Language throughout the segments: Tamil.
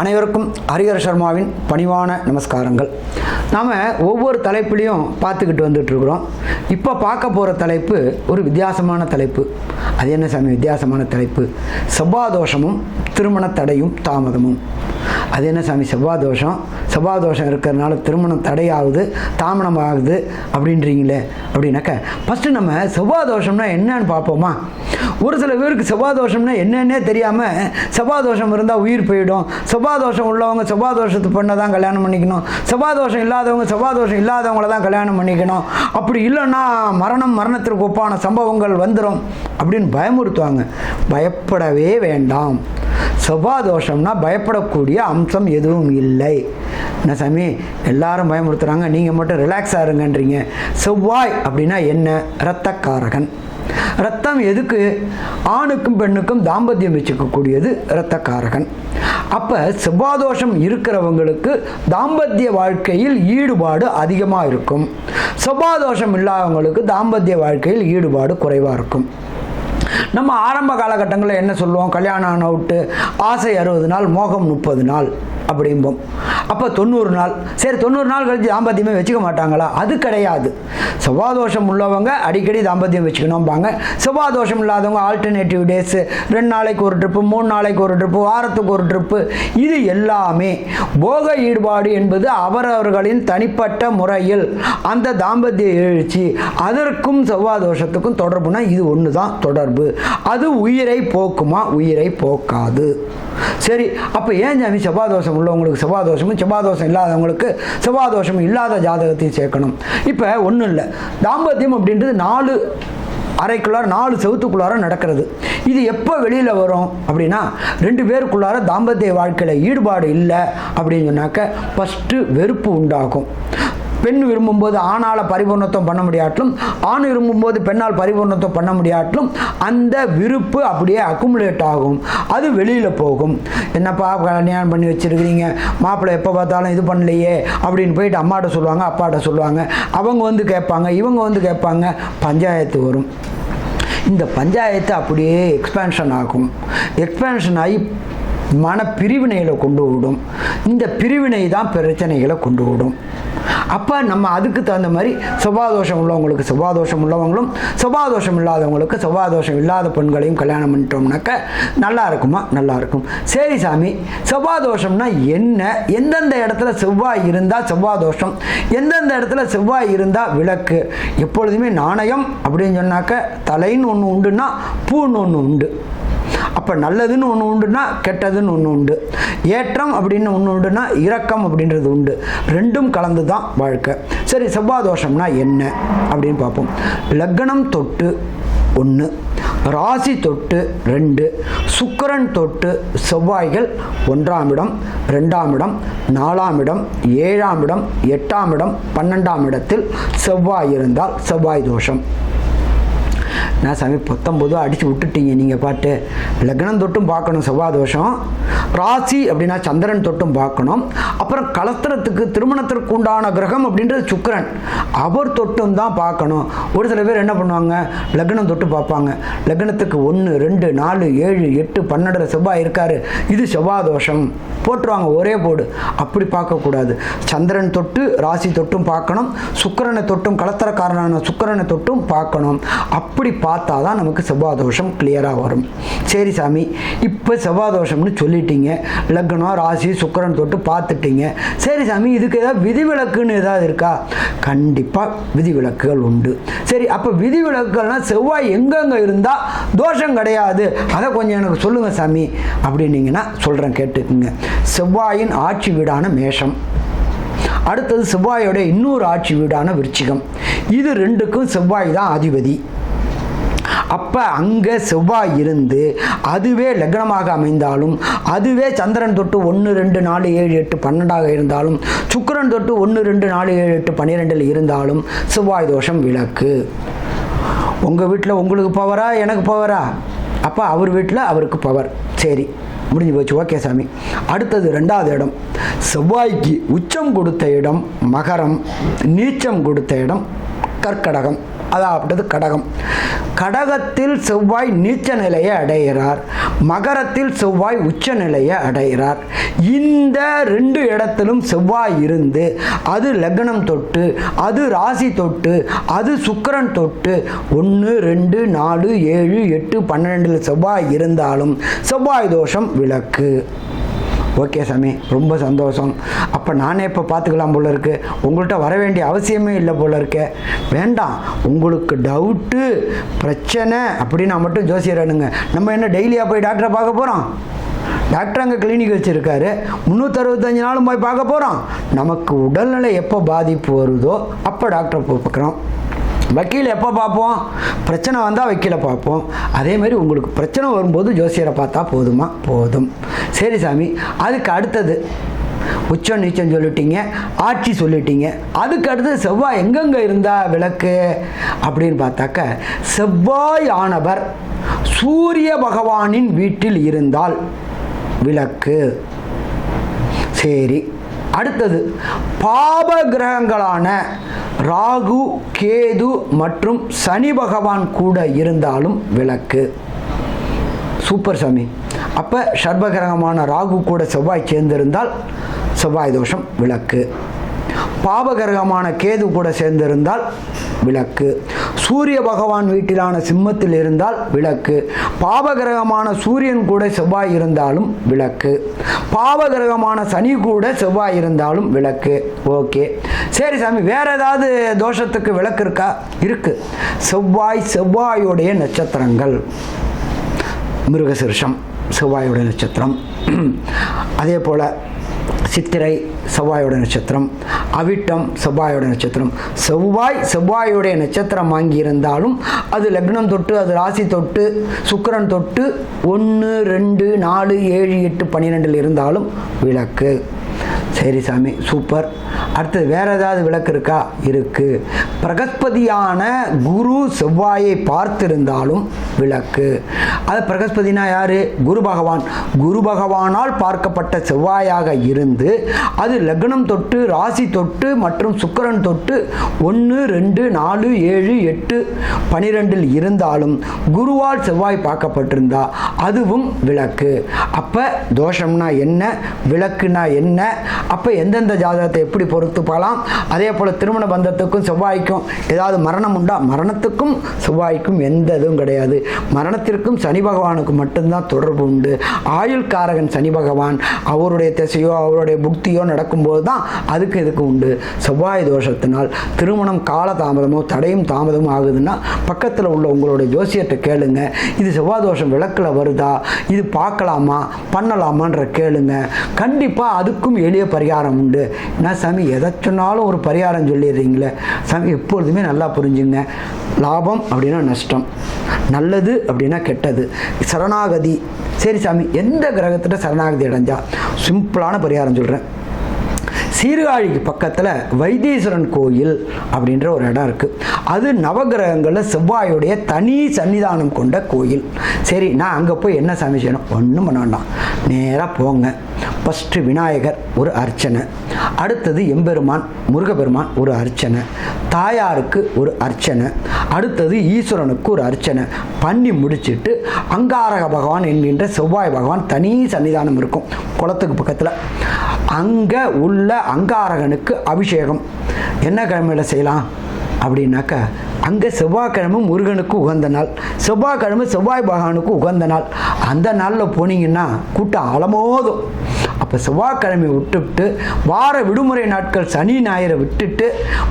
அனைவருக்கும் ஹரிஹர சர்மாவின் பணிவான நமஸ்காரங்கள். நாம் ஒவ்வொரு தலைப்புலையும் பார்த்துக்கிட்டு வந்துட்டுருக்குறோம் இப்போ பார்க்க போகிற தலைப்பு ஒரு வித்தியாசமான தலைப்பு. அது என்ன சாமி வித்தியாசமான தலைப்பு? செவ்வாதோஷமும் திருமண தடையும் தாமதமும். அது என்ன சாமி செவ்வாதோஷம் செவ்வாதோஷம் இருக்கிறதுனால திருமணம் தடையாகுது தாமனம் ஆகுது அப்படின்றீங்களே அப்படின்னாக்க ஃபஸ்ட்டு நம்ம செவ்வாதோஷம்னா என்னன்னு பார்ப்போமா? ஒரு சில பேருக்கு செவ்வாதோஷம்னா என்னன்னே தெரியாமல் செவ்வாதோஷம் இருந்தால் உயிர் போயிடும். செவ்வாதோஷம் உள்ளவங்க செவ்வாதோஷத்து பண்ண தான் கல்யாணம் பண்ணிக்கணும். செவ்வாதோஷம் இல்லாதவங்க செவ்வாதோஷம் இல்லாதவங்கள தான் கல்யாணம் பண்ணிக்கணும். அப்படி இல்லைன்னா மரணம் மரணத்திற்கு ஒப்பான சம்பவங்கள் வந்துடும் அப்படின்னு பயமுறுத்துவாங்க. பயப்படவே வேண்டாம். செவ்வாதோஷம்னா பயப்படக்கூடிய அம்சம் எதுவும் இல்லை. என்ன சாமி? எல்லாரும் பயமுறுத்துறாங்க. நீங்கள் மட்டும் ரிலாக்ஸாக இருங்கன்றீங்க. செவ்வாய் அப்படின்னா என்ன? இரத்தக்காரகன். ரத்தம் எதுக்கு? ஆணுக்கும் பெண்ணுக்கும் தாம்பத்தியம் வச்சுக்கக்கூடியது இரத்தக்காரகன். அப்போ செவ்வாதோஷம் இருக்கிறவங்களுக்கு தாம்பத்திய வாழ்க்கையில் ஈடுபாடு அதிகமாக இருக்கும். செவ்வாதோஷம் இல்லாதவங்களுக்கு தாம்பத்திய வாழ்க்கையில் ஈடுபாடு குறைவாக இருக்கும். நம்ம ஆரம்ப காலகட்டங்களில் என்ன சொல்லுவோம்? கல்யாணம் ஆன விட்டு ஆசை அறுபது நாள் மோகம் முப்பது நாள் அப்படிம்போம். அப்போ தொண்ணூறு நாள். சரி தொண்ணூறு நாள் கழிச்சு தாம்பத்தியமே வச்சுக்க மாட்டாங்களா? அது கிடையாது. செவ்வாதோஷம் உள்ளவங்க அடிக்கடி தாம்பத்தியம் வச்சுக்கணும்பாங்க. செவ்வாதோஷம் இல்லாதவங்க ஆல்டர்னேட்டிவ் டேஸு ரெண்டு நாளைக்கு ஒரு ட்ரிப்பு மூணு நாளைக்கு ஒரு ட்ரிப்பு வாரத்துக்கு ஒரு ட்ரிப்பு இது எல்லாமே போக ஈடுபாடு என்பது அவரவர்களின் தனிப்பட்ட முறையில் அந்த தாம்பத்திய எழுச்சி அதற்கும் செவ்வாதோஷத்துக்கும் தொடர்புனா இது ஒன்று தான் தொடர்பு. அது உயிரை போக்குமா? உயிரை போக்காது. சரி அப்போ ஏன் சாமி செவ்வாதோஷம் உள்ளவங்களுக்கு செவ்வாதோஷமும் செவ்வாதோஷம் இல்லாதவங்களுக்கு செவ்வாதோஷம் இல்லாத ஜாதகத்தையும் சேர்க்கணும். இப்போ ஒன்றும் இல்லை. தாம்பத்தியம் அப்படின்றது நாலு அறைக்குள்ளார நாலு செவத்துக்குள்ளார நடக்கிறது. இது எப்போ வெளியில் வரும் அப்படின்னா ரெண்டு பேருக்குள்ளார தாம்பத்திய வாழ்க்கையில் ஈடுபாடு இல்லை அப்படின்னு சொன்னாக்க ஃபஸ்ட்டு வெறுப்பு உண்டாகும். பெண் விரும்பும்போது ஆணால் பரிபூர்ணத்துவம் பண்ண முடியாட்டிலும் ஆண் விரும்பும்போது பெண்ணால் பரிபூர்ணத்துவம் பண்ண முடியாட்டிலும் அந்த விருப்பு அப்படியே அக்குமுலேட் ஆகும். அது வெளியில் போகும். என்னப்பா கல்யாணம் பண்ணி வச்சுருக்கிறீங்க? மாப்பிள்ளை எப்போ பார்த்தாலும் இது பண்ணலையே அப்படின்னு போயிட்டு அம்மாட்ட சொல்லுவாங்க அப்பாட்ட சொல்லுவாங்க. அவங்க வந்து கேட்பாங்க இவங்க வந்து கேட்பாங்க பஞ்சாயத்து வரும். இந்த பஞ்சாயத்து அப்படியே எக்ஸ்பேன்ஷன் ஆகும். எக்ஸ்பேன்ஷன் ஆகி மன பிரிவினைகளை கொண்டு விடும் இந்த பிரிவினை தான் பிரச்சனைகளை கொண்டு விடும் அப்போ நம்ம அதுக்கு தகுந்த மாதிரி செவ்வாதோஷம் உள்ளவங்களுக்கு செவ்வாதோஷம் உள்ளவங்களும் செவ்வாதோஷம் இல்லாதவங்களுக்கு செவ்வாதோஷம் இல்லாத பெண்களையும் கல்யாணம் பண்ணிட்டோம்னாக்க நல்லா இருக்குமா? நல்லா இருக்கும். சரி சாமி செவ்வாதோஷம்னா என்ன? எந்தெந்த இடத்துல செவ்வாய் இருந்தால் செவ்வாதோஷம் எந்தெந்த இடத்துல செவ்வாய் இருந்தால் விளக்கு? எப்பொழுதுமே நாணயம் அப்படின்னு சொன்னாக்க தலைன்னு ஒன்று உண்டுன்னா பூன்னு ஒன்று உண்டு. அப்போ நல்லதுன்னு ஒன்று உண்டுன்னா கெட்டதுன்னு ஒன்று உண்டு. ஏற்றம் அப்படின்னு ஒன்று உண்டுன்னா இரக்கம் அப்படின்றது உண்டு. ரெண்டும் கலந்து தான் வாழ்க்கை. சரி செவ்வாதோஷம்னா என்ன அப்படின்னு பார்ப்போம். லக்னம் தொட்டு ஒன்று ராசி தொட்டு ரெண்டு சுக்கரன் தொட்டு செவ்வாய்கள் ஒன்றாம் இடம் ரெண்டாம் இடம் நாலாம் இடம் ஏழாம் இடம் எட்டாம் இடம் பன்னெண்டாம் இடத்தில் செவ்வாய் இருந்தால் செவ்வாய் தோஷம். நான் சாமி பத்தொம்போதோ அடித்து விட்டுட்டீங்க நீங்கள் பாட்டு. லக்னம் தொட்டும் பார்க்கணும் செவ்வாதோஷம். ராசி அப்படின்னா சந்திரன் தொட்டும் பார்க்கணும். அப்புறம் கலத்திரத்துக்கு திருமணத்திற்கு உண்டான கிரகம் அப்படின்றது சுக்கரன். அவர் தொட்டும் தான் பார்க்கணும். ஒரு சில பேர் என்ன பண்ணுவாங்க? லக்னம் தொட்டு பார்ப்பாங்க. லக்னத்துக்கு ஒன்று ரெண்டு நாலு ஏழு எட்டு பன்னெண்டு செவ்வாய் இருக்காரு. இது செவ்வாதோஷம். போட்டுருவாங்க ஒரே போடு. அப்படி பார்க்கக்கூடாது. சந்திரன் தொட்டு ராசி தொட்டும் பார்க்கணும். சுக்கரனை தொட்டும் கலத்திரக்காரனான சுக்கிரனை தொட்டும் பார்க்கணும். அப்படி பார்த்தா தான் நமக்கு செவ்வாதோஷம் கிளியராக வரும். சரி சாமி இப்போ செவ்வாதோஷம்னு சொல்லிட்டீங்க. லக்னம் ராசி சுக்கிரன் தொட்டு பார்த்துட்டீங்க. சரி சாமி இதுக்கு ஏதாவது விதிவிலக்குன்னு ஏதாவது இருக்கா? கண்டிப்பாக விதிவிலக்குகள் உண்டு. சரி அப்போ விதிவிலக்குகள்னால் செவ்வாய் எங்கெங்கே இருந்தால் தோஷம் கிடையாது. அதை கொஞ்சம் எனக்கு சொல்லுங்கள் சாமி அப்படின்னீங்கன்னா சொல்கிறேன் கேட்டுக்குங்க. செவ்வாயின் ஆட்சி வீடான மேஷம். அடுத்தது செவ்வாயோட இன்னொரு ஆட்சி வீடான விருச்சிகம். இது ரெண்டுக்கும் செவ்வாய் தான் அதிபதி அப்போ அங்கே செவ்வாய் இருந்து அதுவே லக்னமாக அமைந்தாலும் அதுவே சந்திரன் தொட்டு ஒன்று ரெண்டு நாலு ஏழு எட்டு பன்னெண்டாக இருந்தாலும் சுக்கரன் தொட்டு ஒன்று ரெண்டு நாலு ஏழு எட்டு பன்னிரெண்டில் இருந்தாலும் செவ்வாய் தோஷம் விளக்கு. உங்கள் வீட்டில் உங்களுக்கு பவரா எனக்கு பவரா அப்போ அவர் வீட்டில் அவருக்கு பவர் சரி முடிஞ்சு போச்சு. ஓகே சாமி. அடுத்தது ரெண்டாவது இடம். செவ்வாய்க்கு உச்சம் கொடுத்த இடம் மகரம் நீச்சம் கொடுத்த இடம் கற்கடகம் அதாவது கடகம். கடகத்தில் செவ்வாய் நீச்ச நிலையை அடைகிறார். மகரத்தில் செவ்வாய் உச்ச நிலையை அடைகிறார். இந்த ரெண்டு இடத்திலும் செவ்வாய் இருந்து அது லக்னம் தொட்டு அது ராசி தொட்டு அது சுக்கிரன் தொட்டு ஒன்று ரெண்டு நாலு ஏழு எட்டு பன்னிரெண்டில் செவ்வாய் இருந்தாலும் செவ்வாய் தோஷம் விளக்கு. ஓகே சாமி ரொம்ப சந்தோஷம். அப்போ நானே இப்போ பார்த்துக்கலாம் போல இருக்கு. உங்கள்கிட்ட வர வேண்டிய அவசியமே இல்லை போல இருக்க. வேண்டாம் உங்களுக்கு டவுட்டு பிரச்சனை அப்படின்னா மட்டும் ஜோசியரானுங்க நம்ம என்ன டெய்லியாக போய் டாக்டரை பார்க்க போகிறோம் டாக்டர் அங்கே கிளினிக் வச்சுருக்காரு. முந்நூற்றறுபத்தஞ்சு நாளும் போய் பார்க்க போகிறோம் நமக்கு உடல்நிலை எப்போ பாதிப்பு வருதோ அப்போ டாக்டரை போய் பார்க்குறோம். வக்கீல் எப்போ பார்ப்போம்? பிரச்சனை வந்தால் வக்கீலை பார்ப்போம். அதே மாதிரி உங்களுக்கு பிரச்சனை வரும்போது ஜோசியரை பார்த்தா போதுமா? போதும். சரி சாமி அதுக்கு அடுத்தது. உச்சம் நீச்சம் சொல்லிட்டீங்க ஆட்சி சொல்லிட்டீங்க. அதுக்கு அடுத்தது செவ்வாய் எங்கெங்கே இருந்தா விளக்கு? அப்படின்னு பார்த்தாக்க செவ்வாய் ஆனவர் சூரிய பகவானின் வீட்டில் இருந்தால் விளக்கு. சரி அடுத்தது பாப கிரகங்களான ராகு கேது மற்றும் சனி பகவான் கூட இருந்தாலும் விளக்கு. சூப்பர் சாமி. அப்போ சர்வகிரகமான ராகு கூட செவ்வாய் சேர்ந்திருந்தால் செவ்வாய் தோஷம் விளக்கு. பாபகிரகமான கேது கூட சேர்ந்திருந்தால் விளக்கு. சூரிய பகவான் வீட்டிலான சிம்மத்தில் இருந்தால் விளக்கு. பாவகிரகமான சூரியன் கூட செவ்வாய் இருந்தாலும் விளக்கு. பாவகிரகமான சனி கூட செவ்வாய் இருந்தாலும் விளக்கு. ஓகே. சரி சாமி வேற ஏதாவது தோஷத்துக்கு விளக்கு இருக்கா? இருக்கு. செவ்வாய் செவ்வாயுடைய நட்சத்திரங்கள். மிருகசிருஷம் செவ்வாயோட நட்சத்திரம். அதே போல் சித்திரை செவ்வாயோட நட்சத்திரம் அவிட்டம் செவ்வாயோட நட்சத்திரம். செவ்வாய் செவ்வாயோடைய நட்சத்திரம் வாங்கியிருந்தாலும் அது லக்னம் தொட்டு அது ராசி தொட்டு சுக்கரன் தொட்டு ஒன்று ரெண்டு நாலு ஏழு எட்டு பன்னிரெண்டில் இருந்தாலும் விளக்கு. சரி சாமி சூப்பர். அடுத்தது வேற ஏதாவது விளக்கு இருக்கா? இருக்கு. பிரகஸ்பதியான குரு செவ்வாயை பார்த்திருந்தாலும் விளக்கு. அது பிரகஸ்பதினா யாரு? குரு பகவான். குரு பகவானால் பார்க்கப்பட்ட செவ்வாயாக இருந்து அது லக்னம் தொட்டு ராசி தொட்டு மற்றும் சுக்கரன் தொட்டு ஒன்று ரெண்டு நாலு ஏழு எட்டு பனிரெண்டில் இருந்தாலும் குருவால் செவ்வாய் பார்க்கப்பட்டிருந்தா அதுவும் விளக்கு. அப்போ தோஷம்னா என்ன? விளக்குனா என்ன? அப்போ எந்தெந்த ஜாதகத்தை எப்படி பொறுத்து போகலாம் அதே போல் திருமண பந்தத்துக்கும் செவ்வாய்க்கும் ஏதாவது மரணம் உண்டா? மரணத்துக்கும் செவ்வாய்க்கும் எந்த இதுவும் கிடையாது. மரணத்திற்கும் சனி பகவானுக்கு மட்டும்தான் தொடர்பு உண்டு. ஆயுள் காரகன் சனி பகவான் அவருடைய திசையோ அவருடைய புக்தியோ நடக்கும்போது தான் அதுக்கு இதுக்கு உண்டு. செவ்வாய் தோஷத்தினால் திருமணம் கால தாமதமோ தடையும் தாமதமும் ஆகுதுன்னா பக்கத்தில் உள்ள உங்களுடைய ஜோசியத்தை கேளுங்க. இது செவ்வாய் தோஷம் விளக்கில் வருதா? இது பார்க்கலாமா? பண்ணலாமான்ற கேளுங்க. கண்டிப்பாக அதுக்கும் எளிய பரிகாரம் உண்டு. நான் சாமி எதை சொன்னாலும் ஒரு பரிகாரம் சொல்லிடுறீங்களே. சாமி எப்பொழுதுமே நல்லா புரிஞ்சுங்க. லாபம் அப்படின்னா நஷ்டம். நல்லது அப்படின்னா கெட்டது. சரணாகதி. சரி சாமி எந்த கிரகத்திட்ட சரணாகதி அடைஞ்சா? சிம்பிளான பரிகாரம் சொல்கிறேன் சீர்காழிக்கு பக்கத்தில் வைத்தீஸ்வரன் கோயில் அப்படின்ற ஒரு இடம் இருக்குது அது நவகிரகங்களில் செவ்வாயுடைய தனி சன்னிதானம் கொண்ட கோயில். சரி நான் அங்கே போய் என்ன சாமி செய்யணும்? ஒன்றும் பண்ண வேண்டாம். நேராக போங்க. ஃபஸ்ட்டு விநாயகர் ஒரு அர்ச்சனை. அடுத்தது எம்பெருமான் முருகப்பெருமான் ஒரு அர்ச்சனை தாயாருக்கு ஒரு அர்ச்சனை அடுத்தது ஈஸ்வரனுக்கு ஒரு அர்ச்சனை. பண்ணி முடிச்சுட்டு அங்காரக பகவான் என்கின்ற செவ்வாய் பகவான் தனி சன்னிதானம் இருக்கும் குளத்துக்கு பக்கத்தில். அங்கே உள்ள அங்காரகனுக்கு அபிஷேகம். என்ன கிழமையில் செய்யலாம்? அப்படின்னாக்கா அங்கே செவ்வாய்க்கிழமை முருகனுக்கு உகந்த நாள் செவ்வாய்க்கிழமை செவ்வாய் பகவானுக்கு உகந்த நாள். அந்த நாளில் போனீங்கன்னா கூட்டம் அலமோதும் அப்போ செவ்வாய்க்கிழமை விட்டுவிட்டு வார விடுமுறை நாட்கள் சனி ஞாயிறை விட்டுட்டு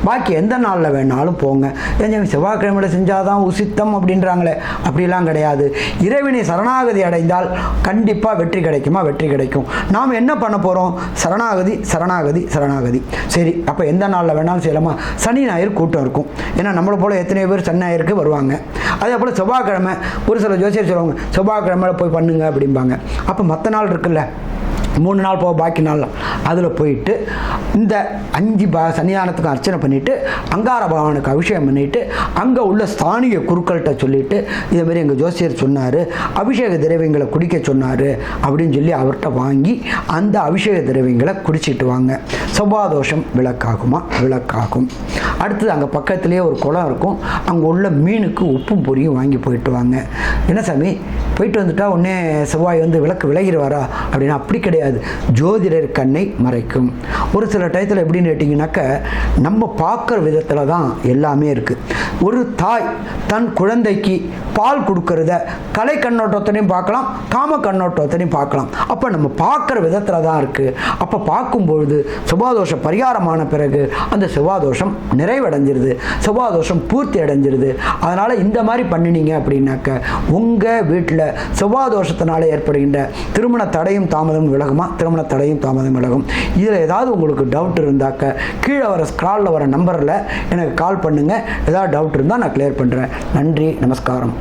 பாக்கி எந்த நாளில் வேணாலும் போங்க. ஏன் செவ்வாய்க்கிழமையில் செஞ்சால் தான் உசித்தம் அப்படின்றாங்களே. அப்படிலாம் கிடையாது. இறைவனை சரணாகதி அடைந்தால் கண்டிப்பாக வெற்றி கிடைக்குமா? வெற்றி கிடைக்கும். நாம் என்ன பண்ண போகிறோம் சரணாகதி சரணாகதி சரணாகதி. சரி அப்போ எந்த நாளில் வேணாலும் செய்யலாமா? சனி ஞாயிறு கூட்டம் இருக்கும். ஏன்னா நம்மளை போல் எத்தனையோ பேர் சனி ஞாயிற்கு வருவாங்க. அதே போல் செவ்வாய்க்கிழமை ஒரு சில ஜோசியர் சொல்லுவாங்க செவ்வாய்க்கிழமையில் போய் பண்ணுங்க அப்படிம்பாங்க. அப்போ மற்ற நாள் இருக்குல்ல. மூணு நாள் போக பாக்கி நாள் அதில் போயிட்டு இந்த அஞ்சு ப சன்னிதானத்துக்கு அர்ச்சனை பண்ணிவிட்டு அங்கார பகவானுக்கு அபிஷேகம் பண்ணிவிட்டு அங்கே உள்ள ஸ்தானிய குருக்கள்கிட்ட சொல்லிவிட்டு இதேமாரி எங்கள் ஜோசியர் சொன்னார் அபிஷேக திரவியங்களை குடிக்க சொன்னார் அப்படின்னு சொல்லி அவர்கிட்ட வாங்கி அந்த அபிஷேக திரவியங்களை குடிச்சிட்டு வாங்க. செவ்வாதோஷம் விளக்காகுமா? விளக்காகும். அடுத்தது அங்கே பக்கத்துலேயே ஒரு குளம் இருக்கும். அங்கே உள்ள மீனுக்கு உப்பும் பொரியும் வாங்கி போயிட்டு வாங்க. என்ன சாமி? போயிட்டு வந்துட்டா உடனே செவ்வாய் வந்து விளக்கு விலகிடுவாரா? அப்படின்னா அப்படி கிடையாது. ஜோதிடர் கண்ணை மறைக்கும். ஒரு சில டயத்தில் எப்படின்னு கேட்டிங்கனாக்க நம்ம பார்க்குற விதத்தில் தான் எல்லாமே இருக்குது ஒரு தாய் தன் குழந்தைக்கு பால் கொடுக்கறத கலை கண்ணோட்டத்திலையும் பார்க்கலாம் காம கண்ணோட்டத்திலையும் பார்க்கலாம். அப்போ நம்ம பார்க்குற விதத்தில் தான் இருக்குது அப்போ பார்க்கும்பொழுது செவ்வாதோஷ பரிகாரமான பிறகு அந்த சுபாதோஷம் நிறைவடைஞ்சிருது. சுபாதோஷம் பூர்த்தி அடைஞ்சிருது. அதனால் இந்த மாதிரி பண்ணினீங்க அப்படின்னாக்க உங்கள் வீட்டில் சுபாதோஷத்தினால ஏற்படுகின்ற திருமண தடையும் தாமதம் விலகும். திருமண தடையும் தாமதம் விலகும். இதில் ஏதாவது உங்களுக்கு டவுட் இருந்தாக்க கீழே வர ஸ்க்ராலில் வர நம்பரில் எனக்கு கால் பண்ணுங்கள் ஏதாவது டவுட் இருந்தால் நான் கிளியர் பண்ணுறேன் நன்றி நமஸ்காரம்.